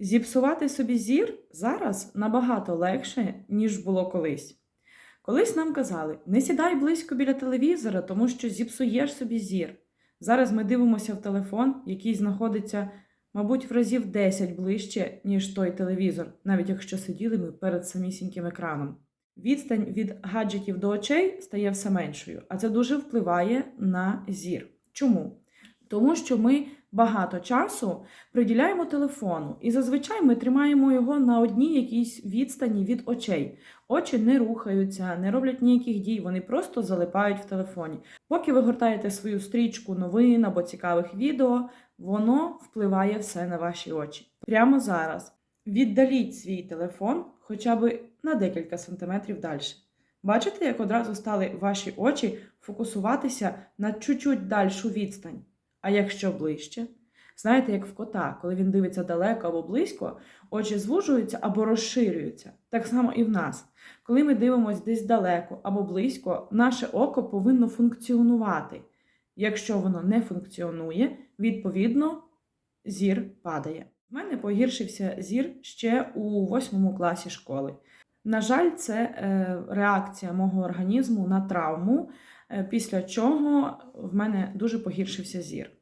Зіпсувати собі зір зараз набагато легше, ніж було колись. Колись нам казали: не сідай близько біля телевізора, тому що зіпсуєш собі зір. Зараз ми дивимося в телефон, який знаходиться, мабуть, в разів 10 ближче, ніж той телевізор, навіть якщо сиділи ми перед самісіньким екраном. Відстань від гаджетів до очей стає все меншою, а це дуже впливає на зір. Чому? Тому що ми багато часу приділяємо телефону, і зазвичай ми тримаємо його на одній якійсь відстані від очей. Очі не рухаються, не роблять ніяких дій, вони просто залипають в телефоні. Поки ви гортаєте свою стрічку новин або цікавих відео, воно впливає все на ваші очі. Прямо зараз віддаліть свій телефон хоча б на декілька сантиметрів далі. Бачите, як одразу стали ваші очі фокусуватися на чуть-чуть дальшу відстань. А якщо ближче, знаєте, як в кота, коли він дивиться далеко або близько, очі звужуються або розширюються. Так само і в нас. Коли ми дивимося десь далеко або близько, наше око повинно функціонувати. Якщо воно не функціонує, відповідно зір падає. В мене погіршився зір ще у восьмому класі школи. На жаль, це е, реакція мого організму на травму, е, після чого в мене дуже погіршився зір.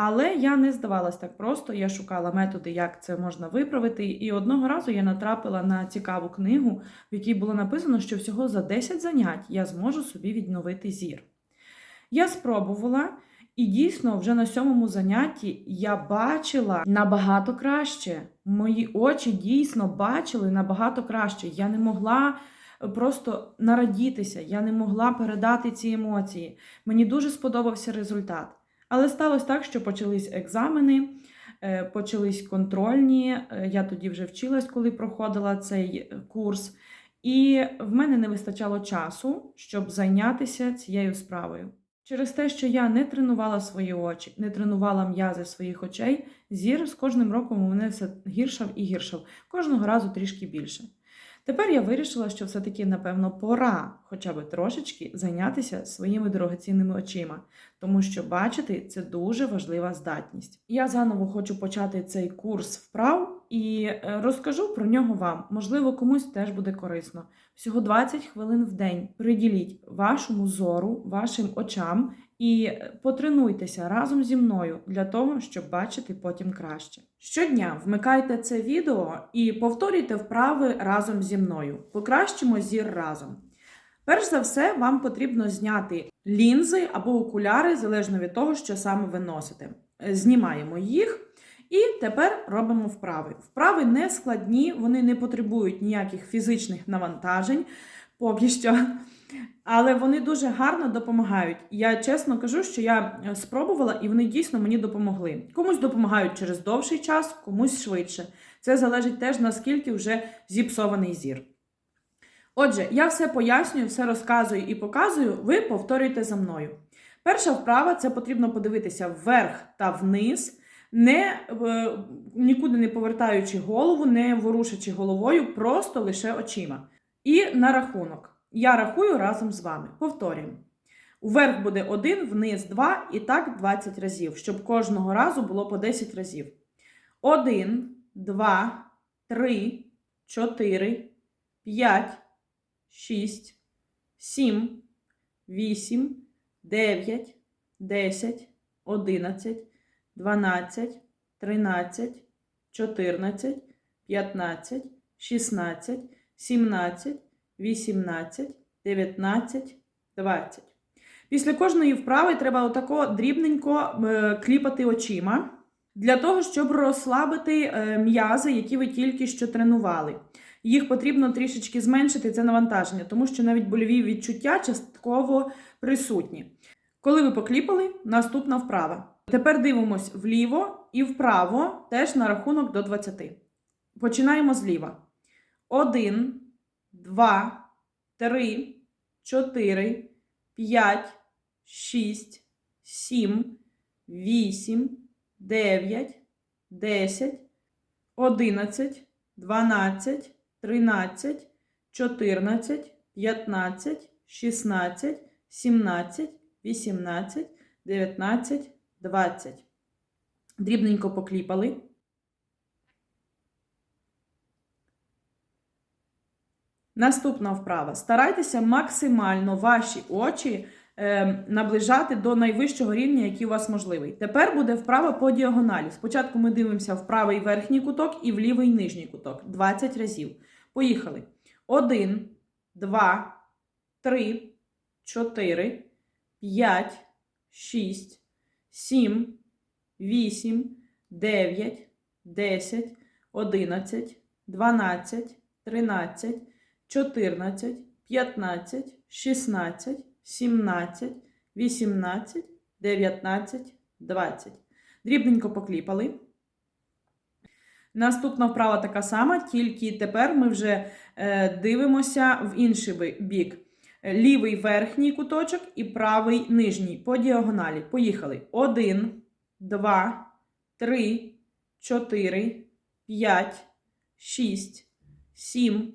Але я не здавалась так просто, я шукала методи, як це можна виправити. І одного разу я натрапила на цікаву книгу, в якій було написано, що всього за 10 занять я зможу собі відновити зір. Я спробувала, і дійсно, вже на сьомому занятті я бачила набагато краще. Мої очі дійсно бачили набагато краще. Я не могла просто нарадітися, я не могла передати ці емоції. Мені дуже сподобався результат. Але сталося так, що почались екзамени, е, почались контрольні. Е, Я тоді вже вчилась, коли проходила цей курс. І в мене не вистачало часу, щоб зайнятися цією справою. Через те, що я не тренувала свої очі, не тренувала м'язи своїх очей, зір з кожним роком у мене все гіршав і гіршав, кожного разу трішки більше. Тепер я вирішила, що все-таки, напевно, пора хоча б трошечки зайнятися своїми дорогоцінними очима, тому що бачити це дуже важлива здатність. Я заново хочу почати цей курс вправ і е, розкажу про нього вам. Можливо, комусь теж буде корисно. Всього 20 хвилин в день приділіть вашому зору, вашим очам і потренуйтеся разом зі мною для того, щоб бачити потім краще. Щодня вмикайте це відео і повторюйте вправи разом зі мною. Покращимо зір разом. Перш за все, вам потрібно зняти лінзи або окуляри, залежно від того, що саме ви носите. Знімаємо їх. І тепер робимо вправи. Вправи не складні, вони не потребують ніяких фізичних навантажень поки що. Але вони дуже гарно допомагають. Я чесно кажу, що я е, спробувала і вони дійсно мені допомогли. Комусь допомагають через довший час, комусь швидше. Це залежить теж наскільки вже зіпсований зір. Отже, я все пояснюю, все розказую і показую, ви повторюйте за мною. Перша вправа це потрібно подивитися вверх та вниз, не, е, нікуди не повертаючи голову, не ворушачи головою, просто лише очима. І на рахунок. Я рахую разом з вами. Повторюємо. Вверх буде 1, вниз 2 і так 20 разів, щоб кожного разу було по 10 разів. 1, 2, 3, 4, 5, 6, 7, 8, 9, 10, 11, 12, 13, 14, 15, 16, 17, 18, 19, 20. Після кожної вправи треба отако дрібненько е, кліпати очима для того, щоб розслабити е, м'язи, які ви тільки що тренували. Їх потрібно трішечки зменшити це навантаження, тому що навіть больові відчуття частково присутні. Коли ви покліпали, наступна вправа. Тепер дивимось вліво і вправо, теж на рахунок до 20. Починаємо зліва. 1, 2, 3, 4, 5, 6, 7, 8, 9, 10, 11, 12, 13, 14, 15, 16, 17, 18, 19, 20. Дрібненько покліпали. Наступна вправа. Старайтеся максимально ваші очі е, наближати до найвищого рівня, який у вас можливий. Тепер буде вправа по діагоналі. Спочатку ми дивимося в правий верхній куток і в лівий нижній куток. 20 разів. Поїхали. 1, 2, 3, 4, 5, 6, 7, 8, 9, 10, 11, 12, 13, 14, 15, 16, 17, 18, 19, 20. Дрібненько покліпали. Наступна вправа така сама, тільки тепер ми вже е, дивимося в інший бік. Лівий верхній куточок і правий нижній по діагоналі. Поїхали. 1, 2, 3, 4, 5, 6, 7,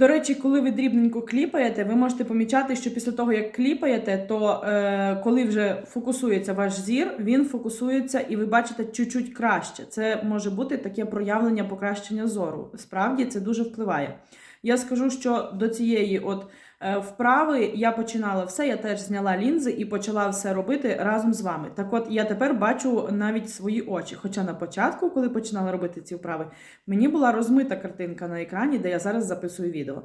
До речі, коли ви дрібненько кліпаєте, ви можете помічати, що після того, як кліпаєте, то е, коли вже фокусується ваш зір, він фокусується і ви бачите чуть-чуть краще. Це може бути таке проявлення покращення зору. Справді це дуже впливає. Я скажу, що до цієї от вправи я починала все, я теж зняла лінзи і почала все робити разом з вами. Так от я тепер бачу навіть свої очі. Хоча на початку, коли починала робити ці вправи, мені була розмита картинка на екрані, де я зараз записую відео.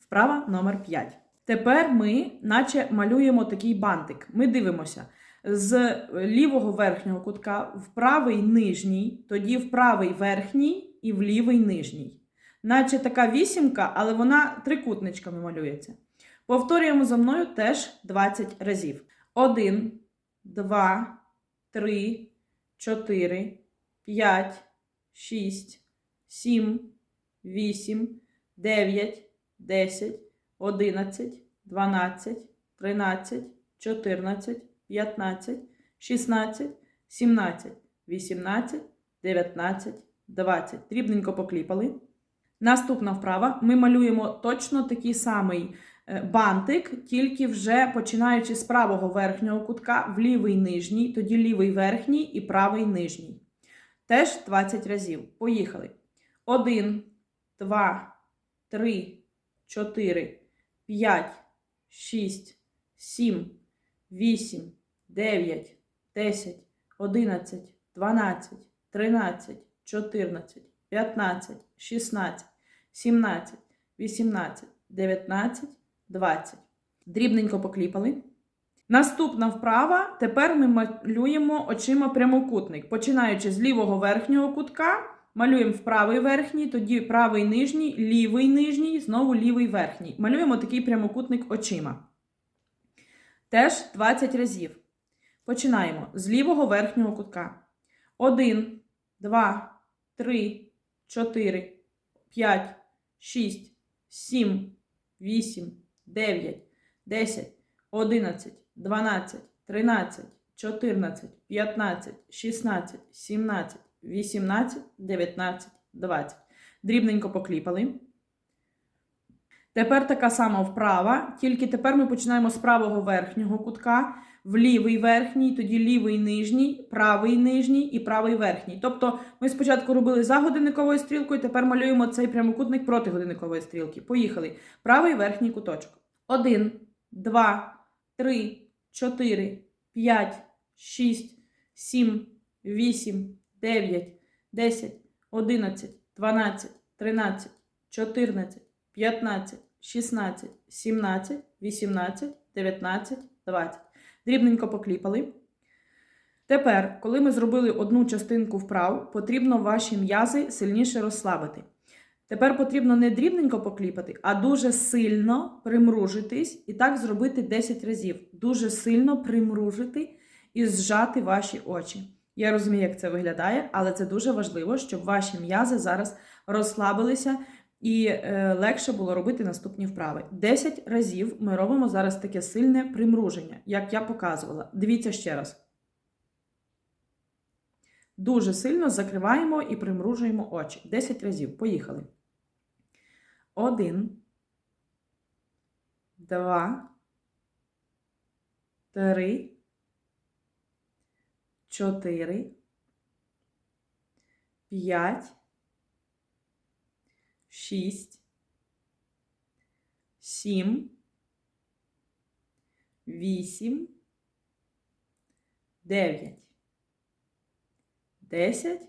Вправа номер 5. Тепер ми, наче малюємо такий бантик. Ми дивимося з лівого верхнього кутка в правий нижній, тоді в правий верхній і в лівий нижній. Наче така вісімка, але вона трикутничками малюється. Повторюємо за мною теж 20 разів. 1, 2, 3, 4, 5, 6, 7, 8, 9, 10, 11, 12, 13, 14, 15, 16, 17, 18, 19, 20. Дрібненько покліпали. Наступна вправа. Ми малюємо точно такий самий бантик, тільки вже починаючи з правого верхнього кутка в лівий нижній, тоді лівий верхній і правий нижній. Теж 20 разів. Поїхали. 1, 2, 3, 4, 5, 6, 7, 8, 9, 10, 11, 12, 13, 14, 15, 16, 17, 18, 19, 20. Дрібненько покліпали. Наступна вправа. Тепер ми малюємо очима прямокутник. Починаючи з лівого верхнього кутка, малюємо в правий верхній, тоді правий нижній, лівий нижній, знову лівий верхній. Малюємо такий прямокутник очима. Теж 20 разів. Починаємо з лівого верхнього кутка. 1, 2, 3, 4, 5, 6, 7, 8, 9, 10, 11, 12, 13, 14, 15, 16, 17, 18, 19, 20. Дрібненько покліпали. Тепер така сама вправа, тільки тепер ми починаємо з правого верхнього кутка, в лівий верхній, тоді лівий нижній, правий нижній і правий верхній. Тобто ми спочатку робили за годинниковою стрілкою, тепер малюємо цей прямокутник проти годинникової стрілки. Поїхали. Правий верхній куточок. 1, 2, 3, 4, 5, 6, 7, 8, 9, 10, 11, 12, 13, 14, 15, 16, 17, 18, 19, 20. Дрібненько покліпали. Тепер, коли ми зробили одну частинку вправ, потрібно ваші м'язи сильніше розслабити. Тепер потрібно не дрібненько покліпати, а дуже сильно примружитись і так зробити 10 разів. Дуже сильно примружити і зжати ваші очі. Я розумію, як це виглядає, але це дуже важливо, щоб ваші м'язи зараз розслабилися і е, легше було робити наступні вправи. 10 разів ми робимо зараз таке сильне примруження, як я показувала. Дивіться ще раз. Дуже сильно закриваємо і примружуємо очі. 10 разів. Поїхали. Один. Два. Три. Чотири. П'ять. Шість. Сім. Вісім. Дев'ять. Десять.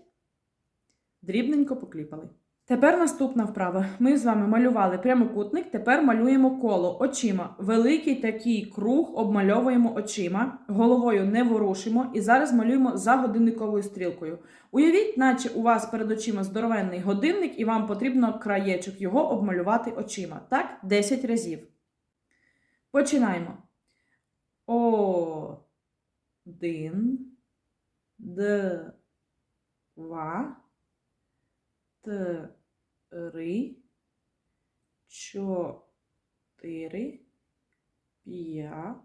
Дрібненько покліпали. Тепер наступна вправа. Ми з вами малювали прямокутник, тепер малюємо коло очима. Великий такий круг обмальовуємо очима, головою не ворушимо і зараз малюємо за годинниковою стрілкою. Уявіть, наче у вас перед очима здоровенний годинник, і вам потрібно краєчок його обмалювати очима. Так, 10 разів. Починаємо. Один, два, три, чотири, п'ять,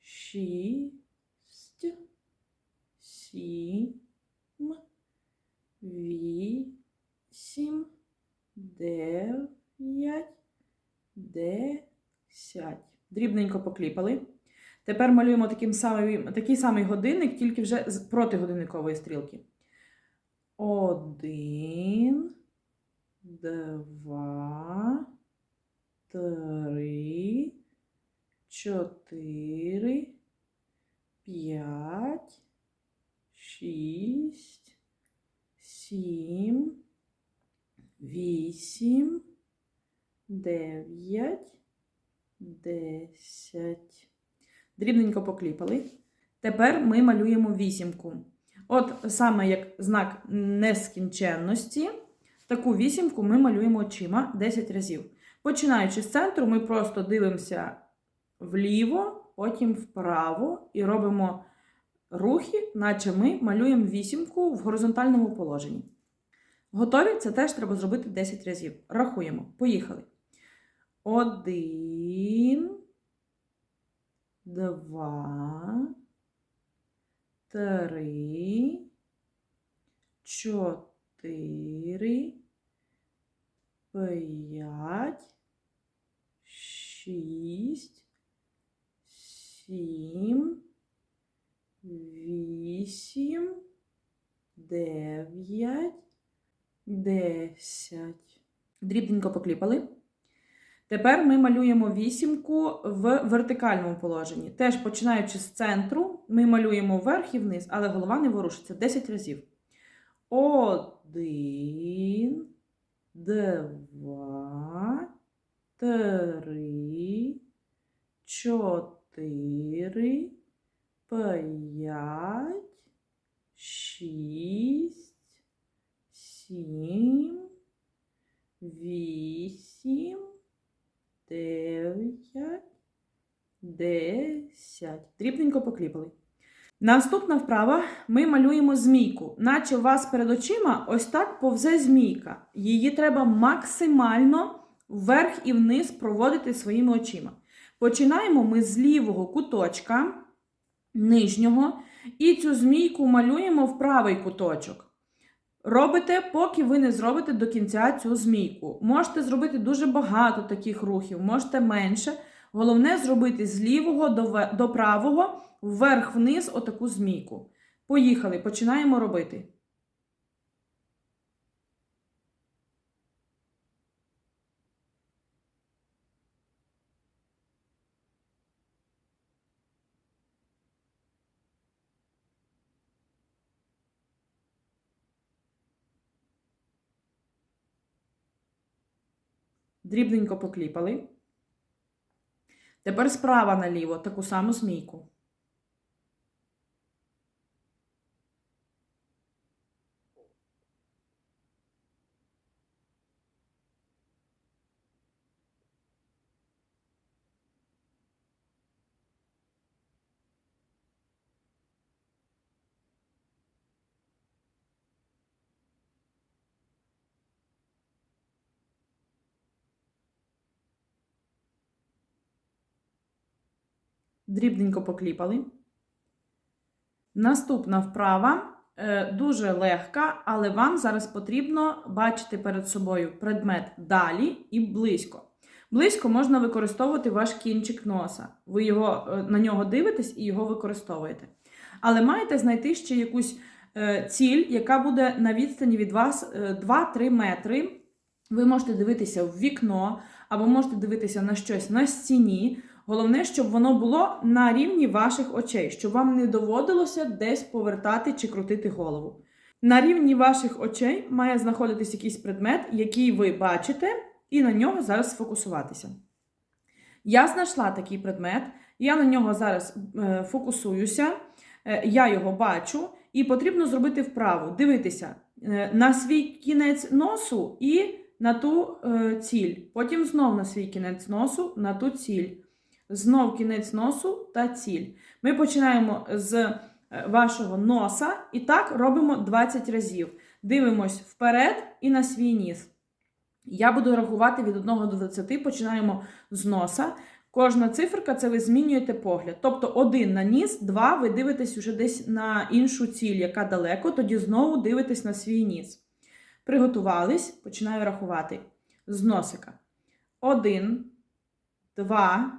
шість, сім, вісім, дев'ять, десять. Дрібненько покліпали. Тепер малюємо таким самий, такий самий годинник, тільки вже з протигодинникової стрілки. Один, два, три, чотири, п'ять, шість, сім, вісім, дев'ять, десять. Дрібненько покліпали. Тепер ми малюємо вісімку. От саме як знак нескінченності, таку вісімку ми малюємо очима 10 разів. Починаючи з центру, ми просто дивимося вліво, потім вправо і робимо рухи, наче ми малюємо вісімку в горизонтальному положенні. Готові? Це теж треба зробити 10 разів. Рахуємо. Поїхали. Один, два, три, чотири, п'ять, шість, сім, вісім, дев'ять, десять. Дрібненько покліпали. Тепер ми малюємо вісімку в вертикальному положенні. Теж починаючи з центру, ми малюємо вверх і вниз, але голова не ворушиться 10 разів. Один, два, три, чотири, п'ять, шість, сім, вісім. 10. Дрібненько покліпали. Наступна вправа ми малюємо змійку. Наче у вас перед очима ось так повзе змійка. Її треба максимально вверх і вниз проводити своїми очима. Починаємо ми з лівого куточка нижнього. І цю змійку малюємо в правий куточок. Робите, поки ви не зробите до кінця цю змійку. Можете зробити дуже багато таких рухів, можете менше. Головне зробити з лівого до, правого, вверх-вниз отаку змійку. Поїхали, починаємо робити. Дрібненько покліпали. Тепер справа наліво таку саму змійку. Дрібненько покліпали. Наступна вправа е, дуже легка, але вам зараз потрібно бачити перед собою предмет далі і близько. Близько можна використовувати ваш кінчик носа. Ви його, е, на нього дивитесь і його використовуєте. Але маєте знайти ще якусь е, ціль, яка буде на відстані від вас е, 2-3 метри. Ви можете дивитися в вікно, або можете дивитися на щось на стіні. Головне, щоб воно було на рівні ваших очей, щоб вам не доводилося десь повертати чи крутити голову. На рівні ваших очей має знаходитись якийсь предмет, який ви бачите, і на нього зараз сфокусуватися. Я знайшла такий предмет, я на нього зараз е, фокусуюся, е, я його бачу, і потрібно зробити вправу, дивитися е, на свій кінець носу і на ту ціль. Потім знов на свій кінець носу, на ту ціль. Знов кінець носу та ціль. Ми починаємо з е, вашого носа і так робимо 20 разів. Дивимось вперед і на свій ніс. Я буду рахувати від 1 до 20, починаємо з носа. Кожна циферка це ви змінюєте погляд. Тобто один на ніс, два ви дивитесь уже десь на іншу ціль, яка далеко, тоді знову дивитесь на свій ніс. Приготувались, починаю рахувати з носика. Один, два,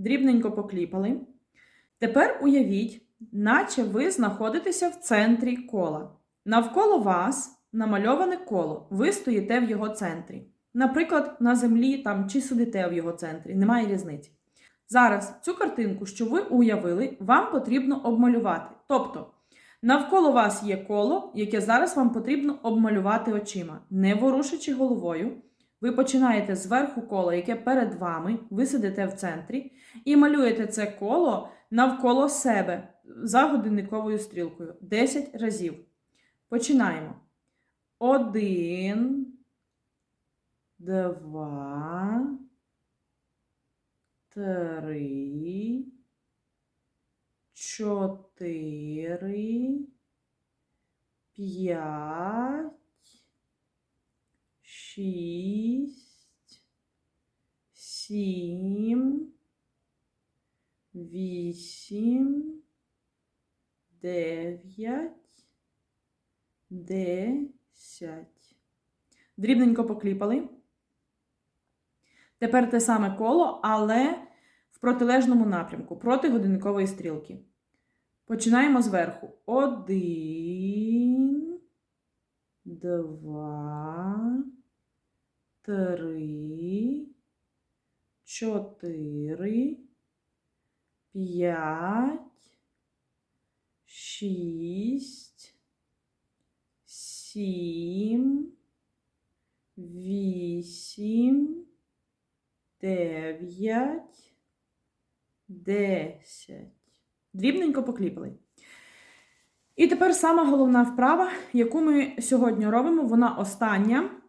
Дрібненько покліпали. Тепер уявіть, наче ви знаходитеся в центрі кола. Навколо вас намальоване коло. Ви стоїте в його центрі. Наприклад, на землі там чи сидите в його центрі, немає різниці. Зараз цю картинку, що ви уявили, вам потрібно обмалювати. Тобто, навколо вас є коло, яке зараз вам потрібно обмалювати очима, не ворушачи головою. Ви починаєте зверху коло, яке перед вами, ви сидите в центрі, і малюєте це коло навколо себе за годинниковою стрілкою 10 разів. Починаємо. Один, два, три, чотири, п'ять, шість, сім, вісім, дев'ять, десять. Дрібненько покліпали. Тепер те саме коло, але в протилежному напрямку, проти годинникової стрілки. Починаємо зверху. Один, два, три, чотири, п'ять, шість, сім, вісім, дев'ять, десять. Дрібненько покліпали. І тепер сама головна вправа, яку ми сьогодні робимо, вона остання.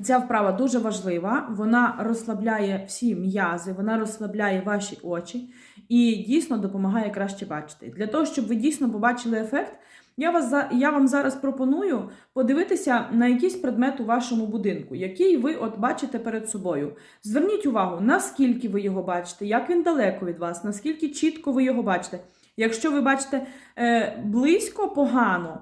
Ця вправа дуже важлива, вона розслабляє всі м'язи, вона розслабляє ваші очі і дійсно допомагає краще бачити. Для того, щоб ви дійсно побачили ефект, я, вас, я вам зараз пропоную подивитися на якийсь предмет у вашому будинку, який ви от бачите перед собою. Зверніть увагу, наскільки ви його бачите, як він далеко від вас, наскільки чітко ви його бачите. Якщо ви бачите е, близько погано,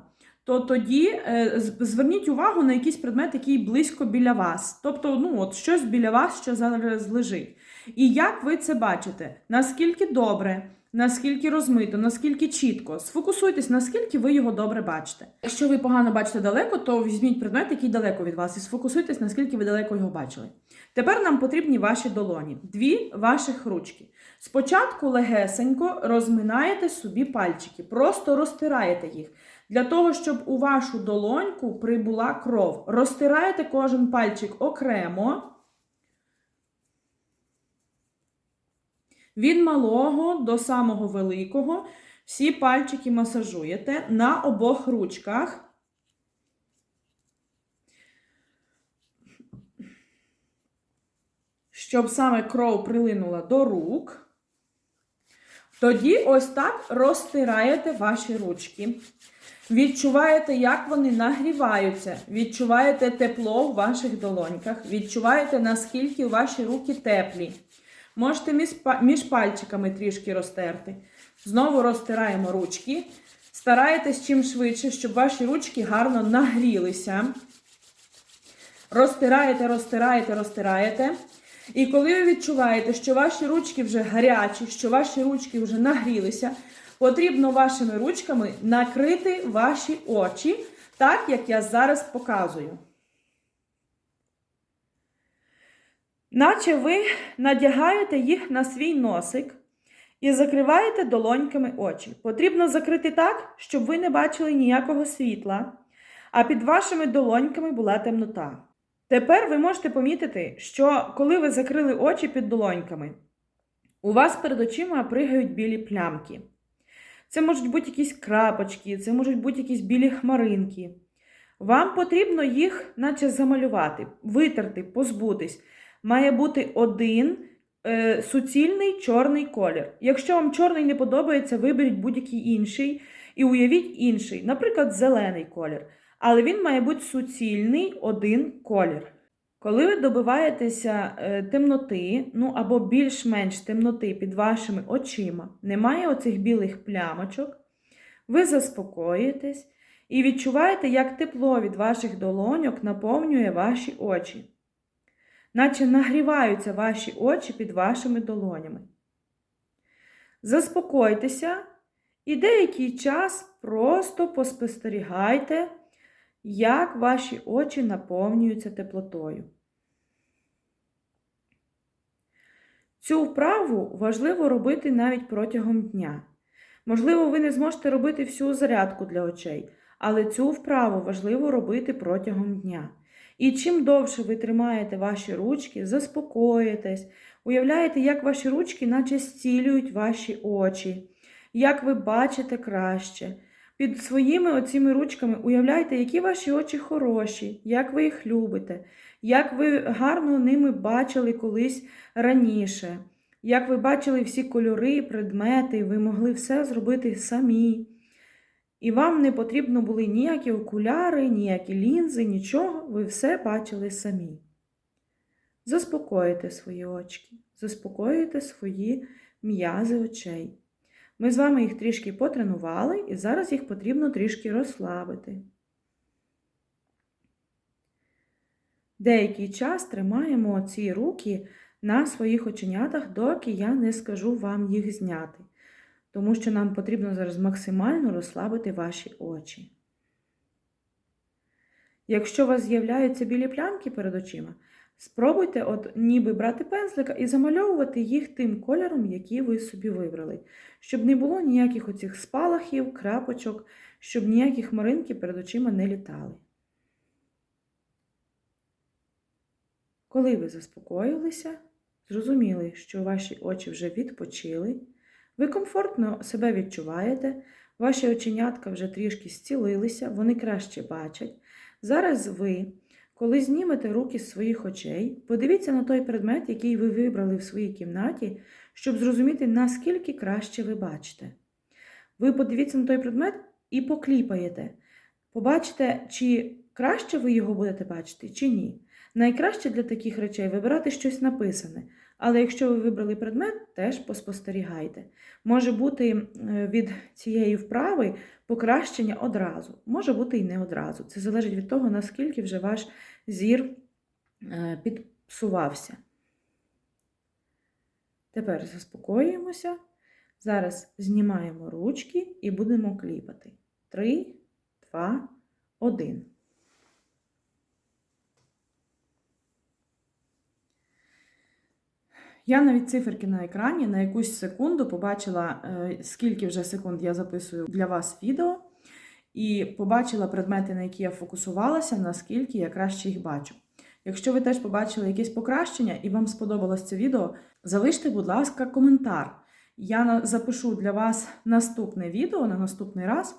то тоді е, зверніть увагу на якийсь предмет, який близько біля вас. Тобто, ну, от щось біля вас, що зараз лежить. І як ви це бачите? Наскільки добре, наскільки розмито, наскільки чітко. Сфокусуйтесь, наскільки ви його добре бачите. Якщо ви погано бачите далеко, то візьміть предмет, який далеко від вас, і сфокусуйтесь, наскільки ви далеко його бачили. Тепер нам потрібні ваші долоні, дві ваших ручки. Спочатку легесенько розминаєте собі пальчики, просто розтираєте їх. Для того, щоб у вашу долоньку прибула кров. Розтираєте кожен пальчик окремо. Від малого до самого великого. Всі пальчики масажуєте на обох ручках. Щоб саме кров прилинула до рук. Тоді ось так розтираєте ваші ручки. Відчуваєте, як вони нагріваються, відчуваєте тепло в ваших долоньках, відчуваєте, наскільки ваші руки теплі. Можете між пальчиками трішки розтерти. Знову розтираємо ручки. Старайтесь чим швидше, щоб ваші ручки гарно нагрілися. Розтираєте, розтираєте, розтираєте. І коли ви відчуваєте, що ваші ручки вже гарячі, що ваші ручки вже нагрілися, потрібно вашими ручками накрити ваші очі, так як я зараз показую. Наче ви надягаєте їх на свій носик і закриваєте долоньками очі. Потрібно закрити так, щоб ви не бачили ніякого світла, а під вашими долоньками була темнота. Тепер ви можете помітити, що коли ви закрили очі під долоньками, у вас перед очима пригають білі плямки. Це можуть бути якісь крапочки, це можуть бути якісь білі хмаринки. Вам потрібно їх, наче замалювати, витерти, позбутись. Має бути один е, суцільний чорний колір. Якщо вам чорний не подобається, виберіть будь-який інший і уявіть інший, наприклад, зелений колір. Але він має бути суцільний один колір. Коли ви добиваєтеся е, темноти, ну або більш-менш темноти під вашими очима, немає оцих білих плямочок, ви заспокоїтесь і відчуваєте, як тепло від ваших долоньок наповнює ваші очі, наче нагріваються ваші очі під вашими долонями. Заспокойтеся і деякий час просто поспостерігайте, як ваші очі наповнюються теплотою. Цю вправу важливо робити навіть протягом дня. Можливо, ви не зможете робити всю зарядку для очей, але цю вправу важливо робити протягом дня. І чим довше ви тримаєте ваші ручки, заспокоїтесь, уявляєте, як ваші ручки наче зцілюють ваші очі, як ви бачите краще. Під своїми оціми ручками уявляйте, які ваші очі хороші, як ви їх любите, як ви гарно ними бачили колись раніше, як ви бачили всі кольори, предмети, ви могли все зробити самі. І вам не потрібно були ніякі окуляри, ніякі лінзи, нічого, ви все бачили самі. Заспокоїте свої очки, заспокоїте свої м'язи очей. Ми з вами їх трішки потренували, і зараз їх потрібно трішки розслабити. Деякий час тримаємо ці руки на своїх оченятах, доки я не скажу вам їх зняти. Тому що нам потрібно зараз максимально розслабити ваші очі. Якщо у вас з'являються білі плямки перед очима, спробуйте от ніби брати пензлика і замальовувати їх тим кольором, який ви собі вибрали, щоб не було ніяких оцих спалахів, крапочок, щоб ніякі хмаринки перед очима не літали. Коли ви заспокоїлися, зрозуміли, що ваші очі вже відпочили, ви комфортно себе відчуваєте, ваші оченятка вже трішки зцілилися, вони краще бачать. Зараз ви, коли знімете руки з своїх очей, подивіться на той предмет, який ви вибрали в своїй кімнаті, щоб зрозуміти, наскільки краще ви бачите. Ви подивіться на той предмет і покліпаєте. Побачите, чи краще ви його будете бачити, чи ні. Найкраще для таких речей вибирати щось написане. Але якщо ви вибрали предмет, теж поспостерігайте. Може бути е, від цієї вправи покращення одразу, може бути і не одразу. Це залежить від того, наскільки вже ваш зір е, підпсувався. Тепер заспокоюємося. Зараз знімаємо ручки і будемо кліпати. 3, 2, 1. Я навіть циферки на екрані на якусь секунду побачила, е, скільки вже секунд я записую для вас відео, і побачила предмети, на які я фокусувалася, наскільки я краще їх бачу. Якщо ви теж побачили якесь покращення і вам сподобалось це відео, залиште, будь ласка, коментар. я запишу для вас наступне відео на наступний раз,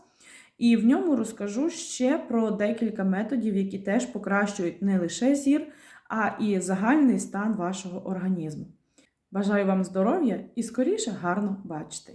і в ньому розкажу ще про декілька методів, які теж покращують не лише зір, а і загальний стан вашого організму. Бажаю вам здоров'я і скоріше гарно бачити!